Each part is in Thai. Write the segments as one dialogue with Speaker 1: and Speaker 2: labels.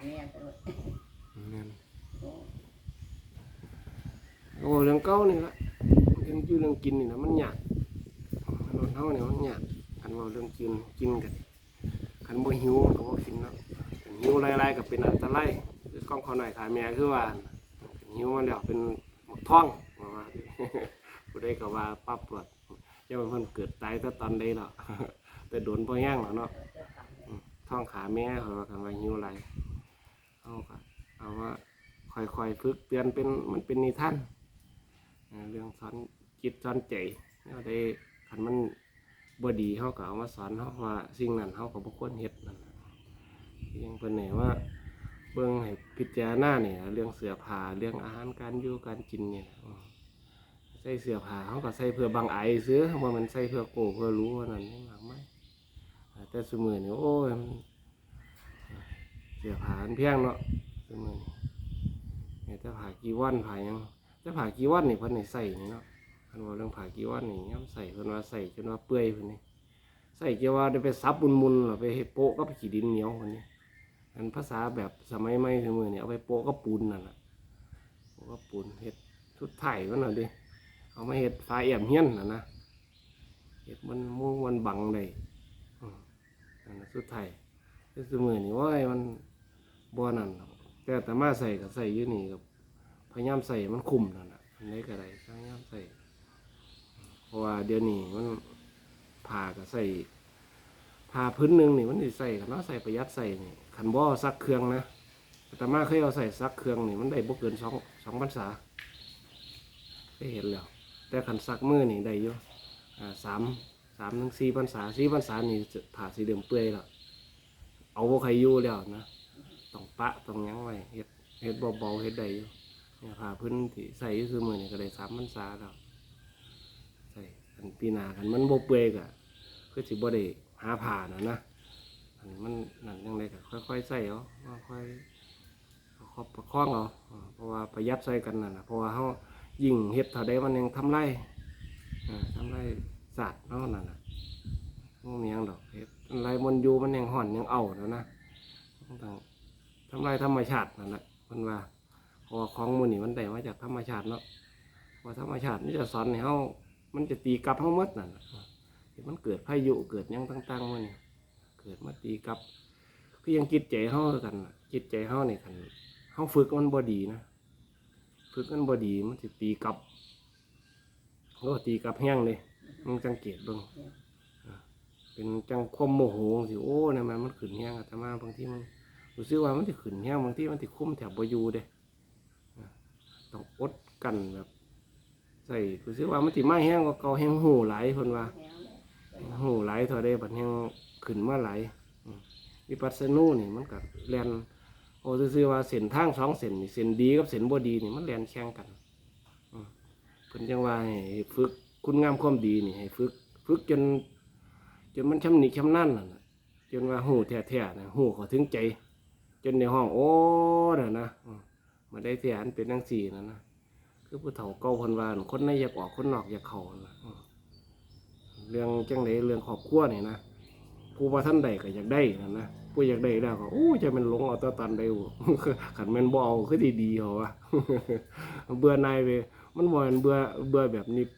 Speaker 1: แม่ตลอด
Speaker 2: นั่น
Speaker 1: โอ้
Speaker 2: โอ้เรื่องเก่านี่ละเรื่องอยู่เรื่องกินนี่นะมันยากมนุษย์เฮาเนี่ยมันยากคันเว่าเรื่องกินกินกันคันบ่หิวมันก็บ่กินเนาะหิวหลายๆก็เป็นอันตรายคือกล้องเขาหน่อยขาแม่คือว่าหิวมาแล้วเป็นหมกท้องว่าว่าผู้ใดก็ว่าปั๊บปวดจะมันเพิ่นเกิดตายแต่ตอนใดเนาะแต่โดนพอย่งแล้วเนาะท้องขาแม่เขาว่ากันว่าหิวไหล เอาก็เอาว่าค่อยๆฝึกเตือนเป็นมันเป็นนิทานเรื่องสอนจิตสอนใจเอาได้คันมันบ่ดีเขาก็เอามาสอนเขาว่าสิ่งนั้นเขาก็บ่ควรเฮ็ดนั่นยังเพิ่นเนี่ยว่าเบิ่งให้พิจารณาเนี่ย เรื่องเสื้อผ้าเรื่องอาหารการอยู่การกินเนี่ยใส่เสื้อผ้าเขาก็ใส่เพื่อบังไอซื้อว่ามันใส่เพื่อโกเพื่อรู้ว่านั่นนี่หมากไหมแต่สมือนี่โอ้ย เสียผานเพียงเนาะสมือนี่เนี่ยแต่ผากีวันผายังแต่ผากีวันนี่เพิ่นนี่ใส่นี่เนาะเพิ่นว่าเรื่องผากีวันนี่ย่ำใส่เพิ่นว่าใส่จนว่าเปื่อยเพิ่นนี่ใส่เกี่ยวว่าได้ไปซับบุญมุนๆหรอไปเฮโปะกับขี้ดินเหนียวเพิ่นนี่อันภาษาแบบสมัยใหม่สมือนี่เอาไปโปะกับปูนนั่นแหละโปะกับปูนเฮ็ดชุดไทยมันน่ะดิเอามาเฮ็ดฟ้าเอี่ยมเฮี้ยนน่ะนะเฮ็ดมันมุงมันบังได้อันนั้นสุดท้ายคือสมือนี่ว่ามัน บ่นั่นหรอกแต่แต่มาใส่ก็ใส่อยู่นี่กับพยายามใส่มันคุมนั่นแหละอันนี้ก็ได้พยายามใส่เพราะว่าเดี๋ยวนี้มันผ่าก็ใส่ผ่าพื้นหนึ่งนี่มันใส่กันเนาใส่ประหยัดใส่นี่ขันบ่ซักเครื่องนะแต่มาเคยเอาใส่ซักเครื่องนี่มันได้บ่เกินสองสองพรรษาได้เห็นแล้ว แต่ขันซักมือนี่ได้อยู่อ่าสามสามถึงสี่พรรษาสี่พรรษานี่จะผ่าสีเดิมเปื่อยแล้วเอาพวกใครอยู่แล้วนะ ต้องปะต้องยั้งไว้เฮ็ดเฮ็ดเบาๆเฮ็ดได้อยู่เนี่ยผ่าพื้นที่ใส่อยู่คือมือนี่ก็ได้สามพรรษาแล้วใส่อันปีนากันมันโบเปื่อยก็คือสิบ่ได้หาผ่านะนะอันมันนั่นยังไงก็ค่อยๆใส่เอาค่อยๆประคบประคองเอาอ่าเพราะว่าประหยัดใส่กันนั่นนะเพราะว่าเฮายิ่งเฮ็ดเท่าใดมันยังทำไรทำไรสัตว์เนาะนั่นน่ะมันมีหยังดอกเฮ็ดอะไรมันอยู่มันยังห่อนยังเอาแล้วนะต้อง ทำลายธรรมชาตินั่นแหละมันว่าพราะว่าของมือนี่มันได้มาจากธรรมชาติเนาะเพราะธรรมชาตินี่จะสอนให้เฮามันจะตีกลับเฮาหมดนั่นน่ะมันเกิดพายุเกิดยังต่างๆมันนี่เกิดมาตีกลับคือยังจิตใจเฮากันะจิตใจเฮาเนี่คันเฮาฝึกมันบ่ดีนะฝึกมันบ่ดีมันสิตีกลับโอ้ตีกลับแห้งเลยมึงสังเกตบิ่งเป็นจังความโมโหสิโอ้เนี่ยมันมันขึ้นแห้งอาตมาบางที่มัน รู้สึกว่ามันจะขึ้นแห้งบางที่มันจะคุ้มแถวบอยูเด้อ่าต้องอดกันแบบใส่รู้สึกว่ามันติมาแห้งก็เกาแห้งหูไหลายเพิ่นว่า
Speaker 1: หู
Speaker 2: ไหลายเท่าใดบัดแห้งขึ้นมาไหลมวิปัสสนูนี่มันกับแลนโอ้ซื่อว่าเส้นทางสองเส้นนี่เส้นดีกับเส้นบ่ดีนี่มันแลนแข่งกันอืมเพิ่นจังว่าให้ฝึกคุณงามความดีนี่ให้ฝึกฝึกจน จนมันชำนิชำนั่นน่ะจนว่าหูแท้ๆนะหูเขาถึงใจ นในห้องโอ้น่ะนะมาได้เสียอันเป็นนังสี่นั่นะคือผู้เฒ่าเก่าเพันวานคนในอยากออกคนนอกอยากเข้านะเรื่องจังไดเรื่องครอบครัวนี่นะผู้ว่าท่านใดก็อยากได้นั่นะผู้อยากได้แล้วก็โอ้จะเป็นหลงเอาตะตันได้บ่ขันแมันบ่เอาคือดีๆเหรอวะเบื่อนายไปมันบ่แม่นเบื่อเบื่อแบบนิพ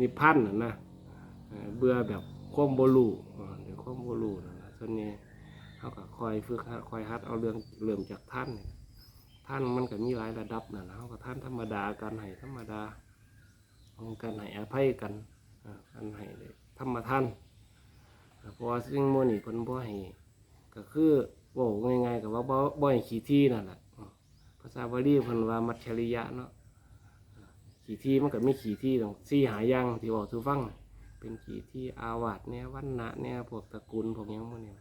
Speaker 2: นิพพันธ์น่ะนะเบื่อแบบความโบลูเดี๋ยวความโบลูนั่นนะส่วนนี้ เขาก็คอยฝึกคอยฮัดเอาเรื่องเริ่มจากท่านนี่ท่านมันก็มีหลายระดับนะนะเขาก็ท่านธรรมดาการให้ธรรมดาการให้อภัยกันอ่าการให้ธรรมท่านเพราะสิ่งโมนี่พิ่นบ่ให้ก็คือบอกง่ายๆกับว่าบ่บ่ให้ขี้ที่นั่นแหละภาษาบาลีพิ่นว่ามัจฉริยะเนาะขี้ที่มันก็ไมีขี้ที่ต้องสี่หาย่างที่บอกทุฟัง เป็นขี่ที่อาวาสเนี่ยวันนะเนี่ยพวกตระกูลพวกยังหมูนี่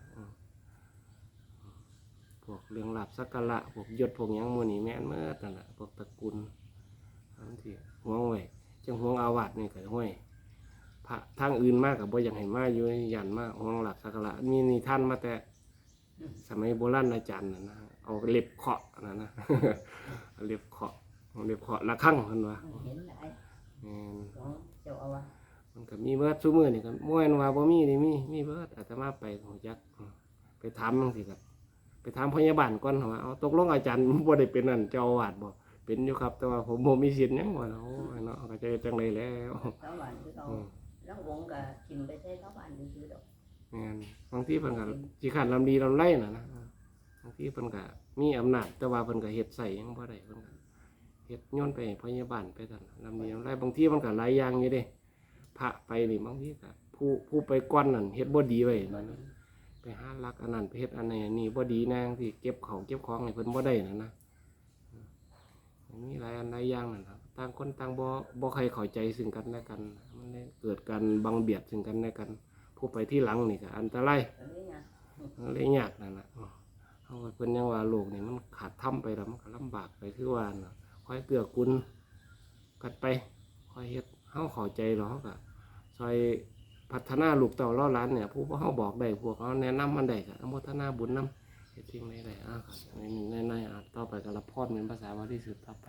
Speaker 2: พวกเรื่องหลับสักการะพวกยศพวกหยังหมูนี่แม่นเมื่อนั่นแหละพวกตระกูลอันที่ห่วงไว้จังห่วงอาวาสนี่ก็ห้วยพระทางอื่นมากกับบ่อยากให้มาอยู่ยันมากห่วงหลับสักการะมีนี่ท่านมาแต่ สมัยโบราณอาจารย์นะนะเอาเล็บเคาะนะนะเอาเล็บเคาะเอาเล็บเคาะละข้างเพิ่นว่า
Speaker 1: เห็นหลาย
Speaker 2: แม่น
Speaker 1: ของเจ้าอาวาส
Speaker 2: มันก็มีเบิดซุมือนี่ก็ม่วนว่าบ่มีนี่มีมีเบิดอาตมาไปของจักอืมไปถามจังซี่ก็ไป ถามพยาบาลก่อนว่าเอาตกลงอาจารย์บ่ได้เป็นนั่นเจ้าอาวาสบ่เป็นอยู่ครับ แต่ว่าผมบ่มีสิทธิ์หยังว่าเนาะโอ้ยเนาะก็จะเฮ็ดจังไดแล้ว
Speaker 1: ชาวบ้านคือเขา
Speaker 2: อืม
Speaker 1: ลังวงก็กินไปใช้ชาวบ้านซื่อๆดอก
Speaker 2: แม่นบางทีเพิ่นก็สิขันลำดีลำไรน่ะนะบางทีเพิ่นก็มีอำนาจแต่ว่าเพิ่นก็เฮ็ดใส่หยังบ่ได้เพิ่นก็เฮ็ดย้อนไปให้พยาบาลไปซั่นลำดีลำไรบางทีมันก็หลายอย่างอยู่เด้พระไปนี่บางทีก็ผู้ผู้ไปก่อนนั่นเฮ็ดบ่ดีไว้นั่นนะ ไปหาลักอันนั้นไปเฮ็ดอันนี้อันนี้บ่ดีแนงที่เก็บของเก็บของให้เพิ่นบ่ได้นั่นนะมีหลายอันหลายอย่างนั่นครับต่างคนต่างบ่บ่ใครเข้าใจซึ่งกันและกัน มันเลยเกิดการบังเบียดซึ่งกันและกัน ผู้ไปที่หลังนี่ก็อันตราย
Speaker 1: เลยนะ
Speaker 2: มันเลยากนั่นแหละเขาเพิ่นยังว่าโลกนี่มันขาดถ้ำไปแล้วมันก็ลำบากไปคือว่านะค่อยเกลือกุลกันไปค่อยเฮ็ดเฮาเข้าใจหรอกเขาก็ซอย พัฒนาลูกเต่าล่อร้านเนี่ยผู้บ่เขาบอกได้พวกเขาแนะนำมันได้ก็อนุโมทนาบุญนำเฮ็ดสิ่งใดๆอ่าในในในอะต่อไปก็รับพรเป็นภาษาบาลีสืบต่อไป